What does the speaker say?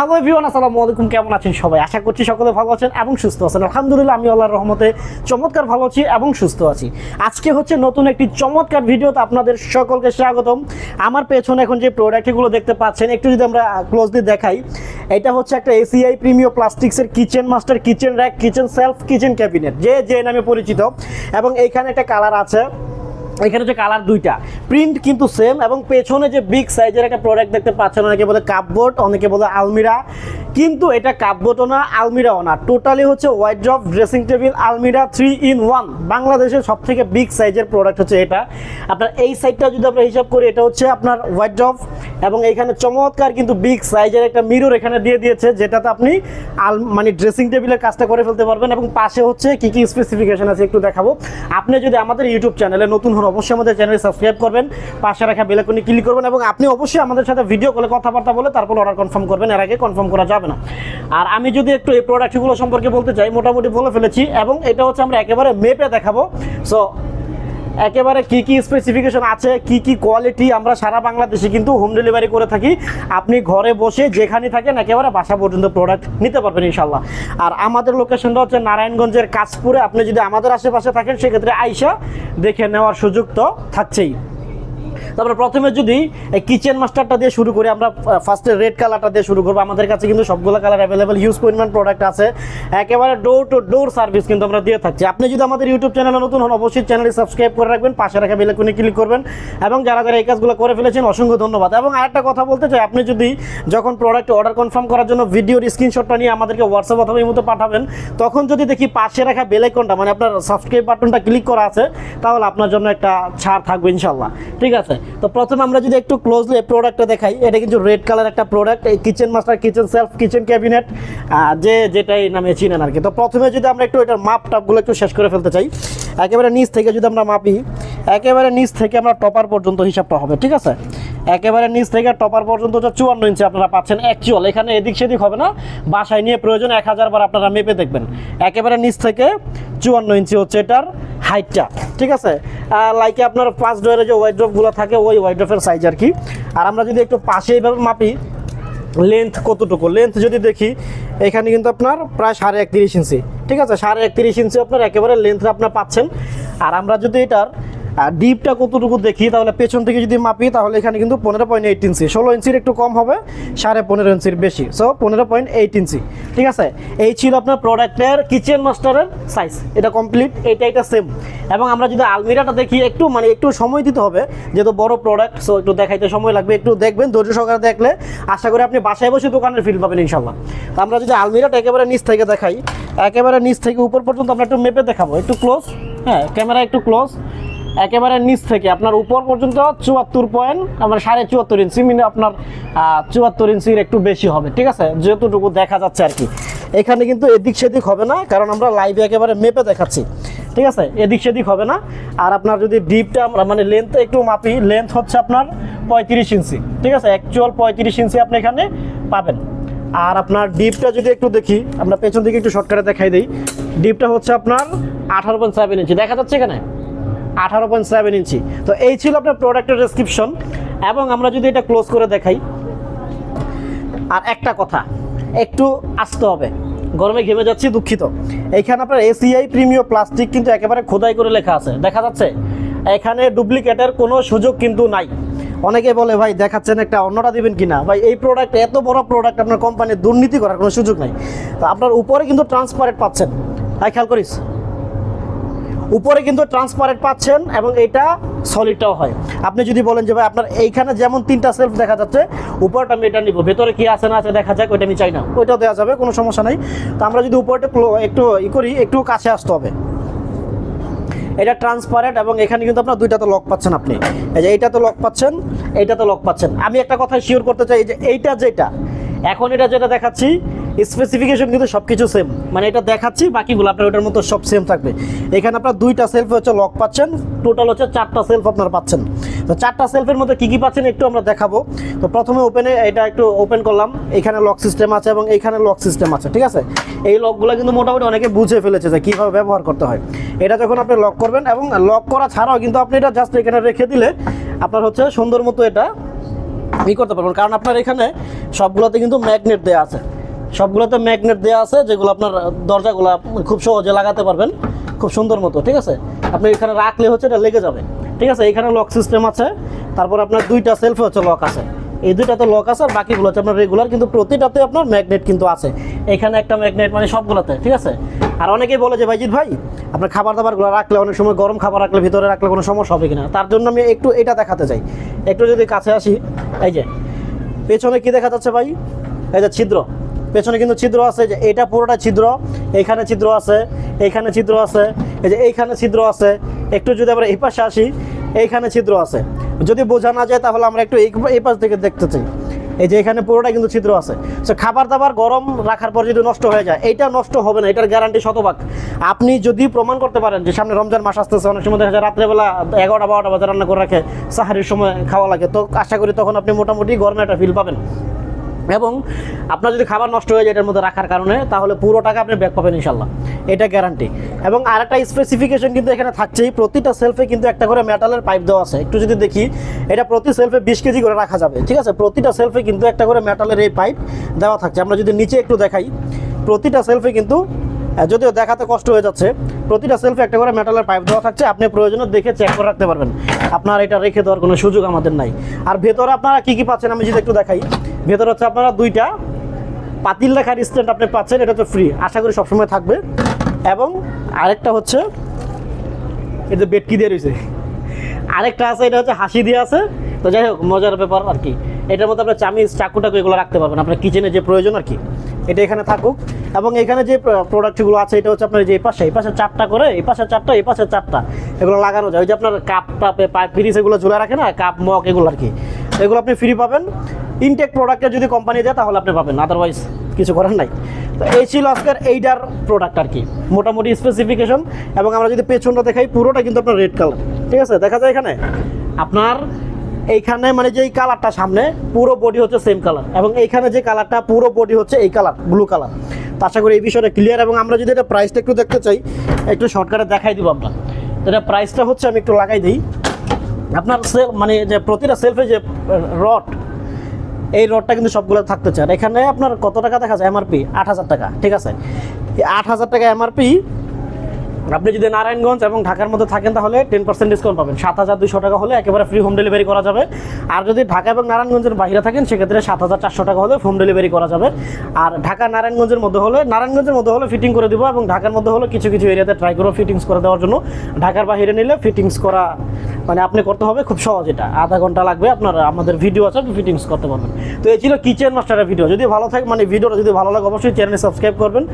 Hello everyone আসসালামু আলাইকুম, কেমন আছেন সবাই? আশা করছি সকলে ভালো আছেন এবং সুস্থ আছেন। আলহামদুলিল্লাহ, আমি আল্লাহর রহমতে চমৎকার ভালো আছি এবং সুস্থ আছি। আজকে হচ্ছে নতুন একটি চমৎকার ভিডিওতে আপনাদের সকলকে স্বাগতম। আমার পেছনে এখন যে প্রোডাক্টগুলো দেখতে পাচ্ছেন, একটু যদি আমরা ক্লোজলি দেখাই, এটা হচ্ছে একটা ACI Premio প্লাস্টিক্সের kitchen master kitchen rack kitchen shelf kitchen cabinet যে যে নামে পরিচিত। এবং এইখানে একটা কালার আছে এখানে হচ্ছে কালার দুইটা। প্রিন্ট কিন্তু সেম এবং পেছনে যে বিগ সাইজের একটা প্রোডাক্ট দেখতে পাচ্ছেন, অনেকে বলে কাপবোর্ড অনেকে বলে আলমিরা। কিন্তু এটা কাপবোর্ডও না, আলমিরাও না। টোটালি হচ্ছে হোয়াইট ড্রপ ড্রেসিং টেবিল আলমিরা থ্রি ইন ওয়ান বাংলাদেশের সব থেকে বিগ সাইজের প্রোডাক্ট হচ্ছে এটা। আপনার এই সাইডটা যদি আমরা হিসাব করি, এটা হচ্ছে আপনার হোয়াইট ড্রপ এবং এখানে চমৎকার কিন্তু বিগ সাইজের একটা মিরর এখানে দিয়ে দিয়েছে, যেটাতে আপনি আল মানে ড্রেসিং টেবিলের কাজটা করে ফেলতে পারবেন এবং পাশে হচ্ছে কি কি স্পেসিফিকেশন আছে একটু দেখাবো। আপনি যদি আমাদের ইউটিউব চ্যানেলে নতুন হন, অবশ্যই আমাদের চ্যানেল সাবস্ক্রাইব করবেন, পাশে রাখা বেলাকনি ক্লিক করবেন এবং আপনি অবশ্যই আমাদের সাথে ভিডিও কলে কথাবার্তা বলে তারপর অর্ডার কনফার্ম করবেন, এর আগে কনফার্ম করা যাবে না। আর আমি যদি একটু এই প্রোডাক্টগুলো সম্পর্কে বলতে চাই, মোটামুটি বলে ফেলেছি এবং এটা হচ্ছে আমরা একেবারে মেপে দেখাবো। সো একেবারে কি কি স্পেসিফিকেশন আছে, কি কি কোয়ালিটি আমরা সারা বাংলাদেশে কিন্তু হোম ডেলিভারি করে থাকি। আপনি ঘরে বসে যেখানে থাকেন, একেবারে বাসা পর্যন্ত প্রোডাক্ট নিতে পারবেন ইনশাল্লাহ আর আমাদের লোকেশনটা হচ্ছে নারায়ণগঞ্জের কাজপুরে আপনি যদি আমাদের আশেপাশে থাকেন, সেক্ষেত্রে আইসা দেখে নেওয়ার সুযোগ তো থাকছেই। তারপরে প্রথমে যদি কিচেন মাস্টারটা দিয়ে শুরু করি, আমরা ফার্স্টে রেড কালারটা দিয়ে শুরু করব। আমাদের কাছে কিন্তু সবগুলো কালার অ্যাভেলেবেল হিউজ পরিমাণ প্রোডাক্ট আছে। একেবারে ডোর টু ডোর সার্ভিস কিন্তু আমরা দিয়ে থাকছি। আপনি যদি আমাদের ইউটিউব চ্যানেলে নতুন হন, অবশ্যই চ্যানেলটি সাবস্ক্রাইব করে রাখবেন, পাশে রাখা বেলাকুনি ক্লিক করবেন। এবং যারা যারা এই কাজগুলো করে ফেলেছেন, অসংখ্য ধন্যবাদ। এবং আরেকটা কথা বলতে চাই, আপনি যদি যখন প্রোডাক্ট অর্ডার কনফার্ম করার জন্য ভিডিওর স্ক্রিনশটটা নিয়ে আমাদেরকে হোয়াটসঅ্যাপ অথবা মতো পাঠাবেন, তখন যদি দেখি পাশে রাখা বেলাইকনটা মানে আপনার সাবস্ক্রাইব বাটনটা ক্লিক করা আছে, তাহলে আপনার জন্য একটা ছাড় থাকবে ইনশাল্লাহ ঠিক আছে? তো প্রথমে আমরা যদি একটু ক্লোজলি প্রোডাক্টটা দেখাই, এটা কিন্তু রেড কালার একটা প্রোডাক্ট এই kitchen master kitchen shelf kitchen cabinet যে যেটাই নামে চিনেন আর কি তো প্রথমে যদি আমরা একটু এটার মাপ টাপগুলো একটু শেষ করে ফেলতে চাই, একেবারে নিচ থেকে যদি আমরা মাপি, একেবারে নিচ থেকে আমরা টপার পর্যন্ত হিসাবটা হবে, ঠিক আছে? একেবারে নিচ থেকে টপার পর্যন্ত হচ্ছে চুয়ান্ন ইঞ্চি আপনারা পাচ্ছেন অ্যাকচুয়াল এখানে এদিক সেদিক হবে না, বাসায় নিয়ে প্রয়োজন এক হাজার বার আপনারা মেপে দেখবেন। একেবারে নিচ থেকে চুয়ান্ন ইঞ্চি হচ্ছে এটার হাইটটা, ঠিক আছে? লাইকে আপনার পাঁচ ডোয়ারে যে ওয়াইড্রপগুলো থাকে, ওই ওয়াইড্রপের সাইজ আর কি। আর আমরা যদি একটু পাশে এইভাবে মাপি লেন্থ কতটুকু? লেন্থ যদি দেখি, এখানে কিন্তু আপনার প্রায় সাড়ে একত্রিশ ইঞ্চি ঠিক আছে? সাড়ে একত্রিশ ইঞ্চি আপনার একেবারে লেন্থ আপনার পাচ্ছেন। আর আমরা যদি এটার ডিপটা কতটুকু দেখি, তাহলে পেছন থেকে যদি মাপি, তাহলে এখানে কিন্তু পনেরো পয়েন্ট এইট ইঞ্চি। ষোলো ইঞ্চির একটু কম হবে, সাড়ে পনেরো ইঞ্চির বেশি। সো পনেরো পয়েন্ট এইট ইঞ্চি। ঠিক আছে? এই ছিল আপনার প্রোডাক্টের কিচেন মাস্টারের সাইজ এটা কমপ্লিট এটা এটা সেম এবং আমরা যদি আলমিরাটা দেখি, একটু মানে একটু সময় দিতে হবে, যেহেতু বড় প্রোডাক্ট সো একটু দেখাইতে সময় লাগবে, একটু দেখবেন, ধৈর্য সহকারে দেখলে আশা করি আপনি বাসায় বসে দোকানের ফিল পাবেন ইনশাল্লাহ তো আমরা যদি আলমিরাটা একেবারে নিচ থেকে দেখাই, একেবারে নিচ থেকে উপর পর্যন্ত আমরা একটু মেপে দেখাবো, একটু ক্লোজ হ্যাঁ ক্যামেরা একটু ক্লোজ একেবারে নিচ থেকে, আপনার উপর পর্যন্ত চুয়াত্তর পয়েন্ট আমার সাড়ে চুয়াত্তর ইঞ্চি মানে আপনার চুয়াত্তর ইঞ্চির একটু বেশি হবে, ঠিক আছে? যেহেতুটুকু দেখা যাচ্ছে আর কি। এখানে কিন্তু এদিক সেদিক হবে না, কারণ আমরা লাইভে একেবারে মেপে দেখাচ্ছি, ঠিক আছে? এদিক সেদিক হবে না। আর আপনার যদি ডিপটা আমরা মানে লেন্থ একটু মাপি লেন্থ হচ্ছে আপনার পঁয়ত্রিশ ইঞ্চি ঠিক আছে? অ্যাকচুয়াল পঁয়ত্রিশ ইঞ্চি আপনি এখানে পাবেন। আর আপনার ডিপটা যদি একটু দেখি, আমরা পেছন দিকে একটু শর্টকাটে দেখাই দিই। ডিপটা হচ্ছে আপনার আঠারো পয়েন্ট সেভেন ইঞ্চি দেখা যাচ্ছে এখানে? আঠারো পয়েন্ট সেভেন ইঞ্চি। তো এই ছিল আপনার প্রোডাক্টের ডেসক্রিপশন এবং আমরা যদি এটা ক্লোজ করে দেখাই, আর একটা কথা, একটু আসতে হবে। গরমে ঘেমে যাচ্ছি, দুঃখিত। এইখানে আপনার এসিআই প্রিমিয় প্লাস্টিক কিন্তু একেবারে খোদাই করে লেখা আছে। দেখা যাচ্ছে, এখানে ডুপ্লিকেটের কোনো সুযোগ কিন্তু নাই। অনেকে বলে, ভাই, দেখাচ্ছেন একটা অন্যটা দিবেন কিনা? ভাই, এই প্রোডাক্ট এত বড় প্রোডাক্ট আপনার কোম্পানির দুর্নীতি করার কোনো সুযোগ নাই। তো আপনার উপরে কিন্তু ট্রান্সপারেন্ট পাচ্ছেন। ভাই, খেয়াল করিস। উপরে কিন্তু ট্রান্সপারেন্ট পাচ্ছেন এবং এটা সলিডটাও হয়। আপনি যদি বলেন যে ভাই আপনার এইখানে যেমন তিনটা সেলফ দেখা যাচ্ছে, উপরটা আমি এটা নিব। ভেতরে কি আছে না আছে দেখা যাক, ওইটা আমি চাই না। ওইটাও দেওয়া যাবে, কোনো সমস্যা নেই। তো আমরা যদি উপরটা একটু ই করি, একটু কাছে আসতে হবে। এটা ট্রান্সপারেন্ট এবং এখানে কিন্তু আপনার দুইটা তো লক পাচ্ছেন আপনি। এই যে এইটা তো লক পাচ্ছেন এইটা তো লক পাচ্ছেন। আমি একটা কথা শিওর করতে চাই যে এইটা যেটা, এখন এটা যেটা দেখাচ্ছি স্পেসিফিকেশন কিন্তু সব কিছু সেম মানে এটা দেখাচ্ছি, বাকিগুলো আপনার ওটার মতো সব সেম থাকবে। এখানে আপনার দুইটা সেলফ হচ্ছে লক পাচ্ছেন টোটাল হচ্ছে চারটা সেলফ আপনারা পাচ্ছেন। তো চারটা সেলফের মধ্যে কী কী পাচ্ছেন একটু আমরা দেখাবো। তো প্রথমে ওপেনে এটা একটু ওপেন করলাম, এখানে লক সিস্টেম আছে এবং এখানে লক সিস্টেম আছে, ঠিক আছে? এই লকগুলো কিন্তু মোটামুটি অনেকে বুঝে ফেলেছে যে কীভাবে ব্যবহার করতে হয়। এটা যখন আপনি লক করবেন এবং লক করা ছাড়াও কিন্তু আপনি এটা জাস্ট এখানে রেখে দিলে আপনার হচ্ছে সুন্দর মতো এটা ই করতে পারবেন। কারণ আপনার এখানে সবগুলোতে কিন্তু ম্যাগনেট দেওয়া আছে। সবগুলোতে ম্যাগনেট দেওয়া আছে, যেগুলো আপনার দরজাগুলো খুব সহজে লাগাতে পারবেন, খুব সুন্দর মতো, ঠিক আছে? আপনি এখানে রাখলে হচ্ছে এটা লেগে যাবে, ঠিক আছে? এখানে লক সিস্টেম আছে, তারপর আপনার দুইটা সেলফে হচ্ছে লক আছে। এই দুইটাতে লক আছে আর বাকিগুলো হচ্ছে আপনার রেগুলার কিন্তু প্রতিটাতে আপনার ম্যাগনেট কিন্তু আছে। এখানে একটা ম্যাগনেট মানে সবগুলোতে, ঠিক আছে? আর অনেকেই বলে যে, ভাইজিৎ ভাই, আপনার খাবার দাবারগুলো রাখলে অনেক সময় গরম খাবার রাখলে ভিতরে রাখলে কোনো সমস্যা হবে কিনা? তার জন্য আমি একটু এটা দেখাতে চাই। একটু যদি কাছে আসি, এই যে, পেছনে কি দেখা যাচ্ছে ভাই? এই যে ছিদ্র। পেছনে কিন্তু ছিদ্র আছে যে এটা পুরোটা ছিদ্র এইখানে ছিদ্র আছে এইখানে ছিদ্র আছে, এই যে এইখানে ছিদ্র আছে, একটু যদি আমরা এই পাশে আসি, এইখানে ছিদ্র আছে। যদি বোঝা না যায় তাহলে আমরা একটু এই পাশ থেকে দেখতে চাই। এই যে এখানে পুরোটা কিন্তু ছিদ্র আছে। সো খাবার দাবার গরম রাখার পর যদি নষ্ট হয়ে যায়, এইটা নষ্ট হবে না, এটার গ্যারান্টি শতভাগ। আপনি যদি প্রমাণ করতে পারেন যে সামনে রমজান মাস আসতেছে, অনেক সময় দেখা যায় রাত্রেবেলা এগারোটা, বারোটা বাজে রান্না করে রাখে, সাহারির সময় খাওয়া লাগে। তো আশা করি তখন আপনি মোটামুটি গরমে একটা ফিল পাবেন। এবং আপনার যদি খাবার নষ্ট হয়ে যায় এটার মধ্যে রাখার কারণে, তাহলে পুরো টাকা আপনি ব্যাক পাবেন ইনশাল্লাহ এটা গ্যারান্টি এবং আরেকটা স্পেসিফিকেশন কিন্তু এখানে থাকছেই, প্রতিটা সেলফে কিন্তু একটা করে মেটালের পাইপ দেওয়া আছে। একটু যদি দেখি, এটা প্রতি সেলফে বিশ কেজি করে রাখা যাবে, ঠিক আছে? প্রতিটা সেলফে কিন্তু একটা করে মেটালের এই পাইপ দেওয়া থাকছে। আমরা যদি নিচে একটু দেখাই, প্রতিটা সেলফে কিন্তু যদিও দেখাতে কষ্ট হয়ে যাচ্ছে, প্রতিটা সেলফে একটা করে মেটালের পাইপ দেওয়া থাকছে। আপনি প্রয়োজনে দেখে চেক করে রাখতে পারবেন। আপনার এটা রেখে দেওয়ার কোনো সুযোগ আমাদের নাই। আর ভেতরে আপনারা কি কি পাচ্ছেন আমি যদি একটু দেখাই। ভেতরে হচ্ছে আপনারা দুইটা পাতিল লেখার স্ট্যান্ড আপনি পাচ্ছেন, এটা তো ফ্রি আশা করি সবসময় থাকবে। এবং আরেকটা হচ্ছে এটা বেটকি দিয়ে রয়েছে। আরেকটা আছে, এটা হচ্ছে হাসি দিয়ে আছে। তো যাই হোক, মজার ব্যাপার আর কি। এটার মধ্যে আপনার চামিচ চাকু টাকু এগুলো রাখতে পারবেন। আপনার কিচেনে যে প্রয়োজন আর কি। এটা এখানে থাকুক। এবং এখানে যে প্রোডাক্টগুলো আছে, এটা হচ্ছে আপনার যে এই পাশে এই পাশে চারটা করে, এই পাশে চারটা এই পাশে চারটা এগুলো লাগানো যায়। ওই যে আপনার কাপ টাপে পাইপ ফ্রিজ এগুলো ঝুলে রাখে না? কাপ মগ এগুলো আর কি। এগুলো আপনি ফ্রি পাবেন। ইনটেক প্রোডাক্টে যদি কোম্পানি দেয়, তাহলে আপনি পাবেন। আদারওয়াইজ কিছু করার নাই। তো এই ছিল আজকের এইটার প্রোডাক্ট আর কি। মোটামুটি স্পেসিফিকেশন এবং আমরা যদি পেছনটা দেখাই, পুরোটা কিন্তু আপনার রেড কালার ঠিক আছে? দেখা যায় এখানে? আপনার এইখানে মানে যে এই কালারটা সামনে, পুরো বডি হচ্ছে সেম কালার এবং এইখানে যে কালারটা পুরো বডি হচ্ছে এই কালার ব্লু কালার তো আশা করি এই বিষয়টা ক্লিয়ার এবং আমরা যদি এটা প্রাইসটা একটু দেখতে চাই, একটু শর্টকাটে দেখাই দিব আমরা তো এটা প্রাইসটা হচ্ছে, আমি একটু লাগাই দিই। আপনার সেল মানে যে প্রতিটা সেলফে যে রড এই রডটা কিন্তু সবগুলো থাকতে চায়। এখানে আপনার কত টাকা দেখা যায়? এমআরপি আট হাজার টাকা, ঠিক আছে? আট হাজার টাকা এমআরপি আপনি যদি নারায়ণগঞ্জ এবং ঢাকার মধ্যে থাকেন তাহলে টেন পার্সেন্ট ডিসকাউন্ট পাবেন। সাত হাজার দুশো টাকা হলে একেবারে ফ্রি হোম ডেলিভারি করা যাবে। আর যদি ঢাকা এবং নারায়ণগঞ্জের বাইরে থাকেন, সেক্ষেত্রে সাত হাজার চারশো টাকা হলে হোম ডেলিভারি করা যাবে। আর ঢাকা নারায়ণগঞ্জের মধ্যে হলে, নারায়ণগঞ্জের মধ্যে হলে ফিটিং করে দেবো এবং ঢাকার মধ্যে হলে কিছু কিছু এরিয়াতে ট্রাই করব ফিটিংস করে দেওয়ার জন্য। ঢাকার বাইরে নিলে ফিটিংস করা মানে আপনি করতে হবে খুব সহজ এটা। আধা ঘণ্টা লাগবে আপনার, আমাদের ভিডিও আছে, আপনি ফিটিংস করতে পারবেন। তো এই ছিল কিচেন মাস্টারের ভিডিও যদি ভালো থাকে মানে ভিডিওটা যদি ভালো লাগে, অবশ্যই চ্যানেল সাবস্ক্রাইব করবেন।